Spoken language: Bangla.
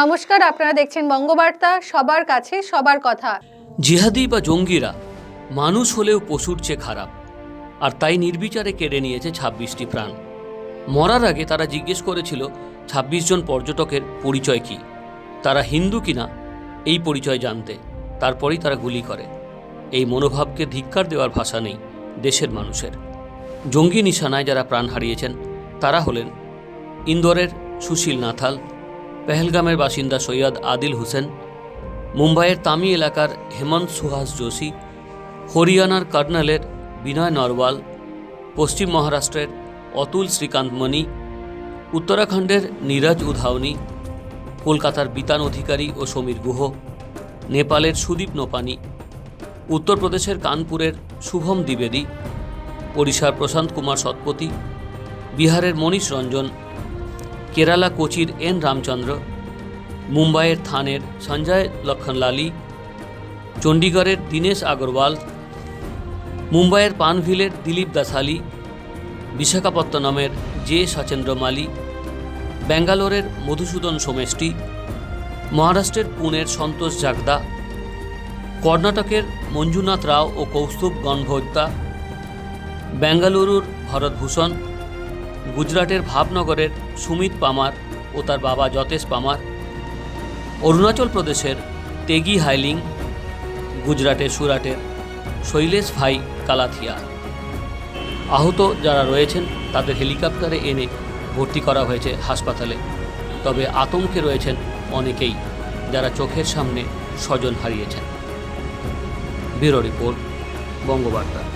নমস্কার, আপনারা দেখছেন বঙ্গবার্তা, সবার কাছে সবার কথা। জিহাদি বা জঙ্গিরা, মানুষ হলেও পশুর চেয়ে খারাপ, আর তাই নির্বিচারে কেড়ে নিয়েছে ছাব্বিশটি প্রাণ। মরার আগে তারা জিজ্ঞেস করেছিল, ছাব্বিশ জন পর্যটকের পরিচয় কি? তারা হিন্দু কিনা? এই পরিচয় জানতে, তারপরেই তারা গুলি করে। এই মনোভাবকে ধিক্কার দেওয়ার ভাষা নেই দেশের মানুষের। জঙ্গি নিশানায় যারা প্রাণ হারিয়েছেন, তারা হলেন ইন্দোরের সুশীল নাথাল পেহেলগামের বাসিন্দা সৈয়দ আদিল হোসেন, মুম্বাইয়ের তামি এলাকার হেমন্ত সুহাস যোশী, হরিয়ানার কর্নালের বিনয় নরওয়াল, পশ্চিম মহারাষ্ট্রের অতুল শ্রীকান্ত মণি, উত্তরাখণ্ডের নীরজ উধাওনি, কলকাতার বিতান অধিকারী ও সমীর গুহ, নেপালের সুদীপ নোপানি, উত্তরপ্রদেশের কানপুরের শুভম দ্বিবেদী, ওড়িশার প্রশান্ত কুমার সৎপতি বিহারের মনীষ রঞ্জন কেরালা কোচির এন রামচন্দ্র, মুম্বাইয়ের থানের সঞ্জয় লক্ষণলালি, চণ্ডীগড়ের দীনেশ আগরওয়াল, মুম্বাইয়ের পানভিলের দিলীপ দাসালি, বিশাখাপত্তনমের জে সচেন্দ্র মালি, ব্যাঙ্গালোরের মধুসূদন সোমেষ্টি, মহারাষ্ট্রের পুনের সন্তোষ জাগদা, কর্ণাটকের মঞ্জুনাথ রাও ও কৌস্তুভ গণভোক্তা, বেঙ্গালুরুর ভরতভূষণ গুজরাটের ভাবনগরের সুমিত পামার ও তার বাবা যতেশ পামার, অরুণাচল প্রদেশের তেগি হাইলিং, গুজরাটের সুরাটের শৈলেশ ভাই কালাথিয়া। আহত যারা রয়েছেন, তাদের হেলিকপ্টারে এনে ভর্তি করা হয়েছে হাসপাতালে। তবে আতঙ্কে রয়েছেন অনেকেই যারা চোখের সামনে স্বজন হারিয়েছেন। Bureau report, Bangabarta.